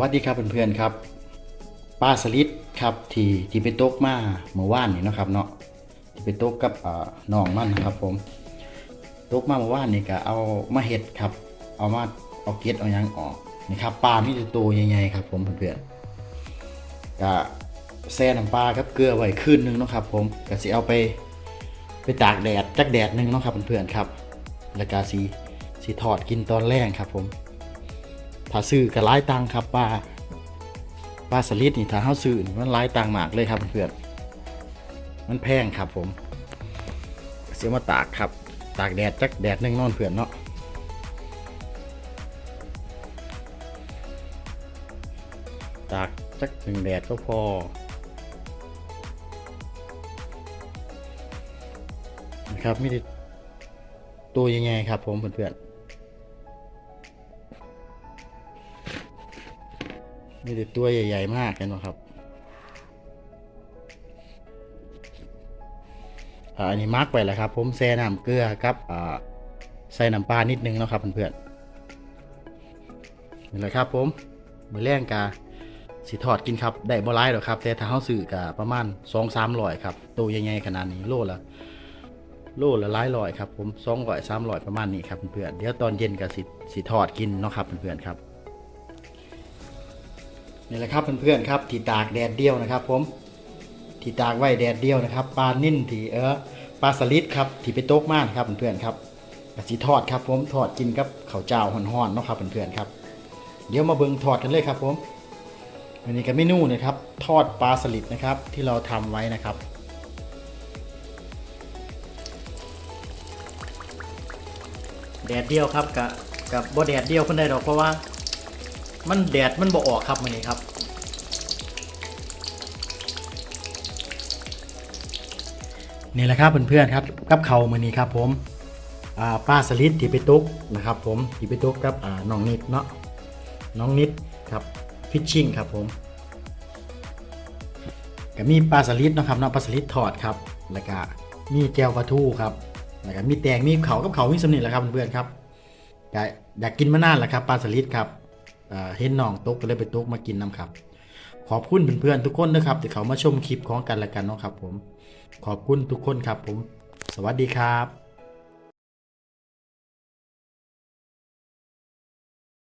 วัสดีครับเพื่อนๆครับป้าสลิดครับที่ที่ไปตกมาเมื่อวานนี่นะครับเนาะที่ไปตกกับน่อน้องมันนะครับ ผมตกมาเมื่อวานนี่ก็เอามาเห็ดครับ เอามาเอาเกล็ดเอายังออกนี่ครับปลามีแต่ตัวใหญ่ๆครับ ผมเพื่อนๆก็แช่น้ำปลากับเกลือไว้คืนนึงนะครับ ผมก็สิเอาไปไปตากแดดจักแดดหนึงนะครับเพื่อนๆครับ แล้วก็สีสีทอดกินตอนแรกครับผม ถ้าซื้อก็หลายตังครับปลาปลาสลิดนี่ถ้าเฮาซื้อนี่มันหลายตังมากเลยครับเพื่อนมันแพงครับผมเสียมาตากครับ ตากแดดจักแดดหนึงนอนเพื่อนเนาะตากจักหนึ่งแดดก็พอนะครับไม่ได้ตัวยังไงครับผมเพื่อนๆ มีแต่ตัวใหญ่ ๆ มากกันนะครับอ่าอันนี้มาร์กไปแล้วครับ ผมแซ่น้ำเกลือครับอ่าใส่น้ำปลานิดนึงนะครับเพื่อนๆนี่แหละครับ ผมมือแรงกาสิทอดกินครับได้บ่ร้ายหรอกครับ แต่ถ้าเฮาซื้อกาประมาณ2 3 0 0ครับตัวใหญ่ๆขนาดนี้โลละโลละหลายร้อยครับผม200 300ประมาณนี้ครับเพื่อนๆเดี๋ยวตอนเย็นก็สิสิทอดกินเนาะครับเพื่อนๆครับ นี่แหละครับเพื่อนๆครับที่ตากแดดเดียวนะครับ ผมที่ตากไว้แดดเดียวนะครับปลานิ่นที่เออปลาสลิดครับที่ไปตกมานครับเพื่อนๆครับกะสิทอดครับ ผมทอดกินกับข้าวเจ้าห่อนๆเนาะครับเพื่อนๆครับ เดี๋ยวมาเบิ่งทอดกันเลยครับ ผมอันนี้ก็เมนูนะครับ ทอดปลาสลิดนะครับ ที่เราทำไว้นะครับแดดเดียวครับกับกับบ่แดดเดียวเพิ่นได้ดอกเพราะว่า มันแดดมันบ่ออกครับมื้อนี้ครับ นี่แหละครับเพื่อนๆครับกับเขาวมื้อนี้ครับผมป้าสลิดที่ไปตกนะครับ ผมที่ไปตกกับน้องนิดเนาะน้องนิดครับฟิชชิ่งครับผมก็มีปลาสลิดนะครับเนาะปลาสลิดทอดครับ แล้วก็มีแก้วปลาทูครับแล้วก็มีแตงมีเขากับเขามีสำนีแหละครับเพื่อนๆครับอยากกินมานานแล้วครับปลาสลิดครับ เห็นน้องตกก็เลยไปตกมากินน้ำครับ ขอบคุณเพื่อนๆทุกคนนะครับที่เขามาชมคลิปของกันและกันเนาะครับผม ขอบคุณทุกคนครับผม สวัสดีครับ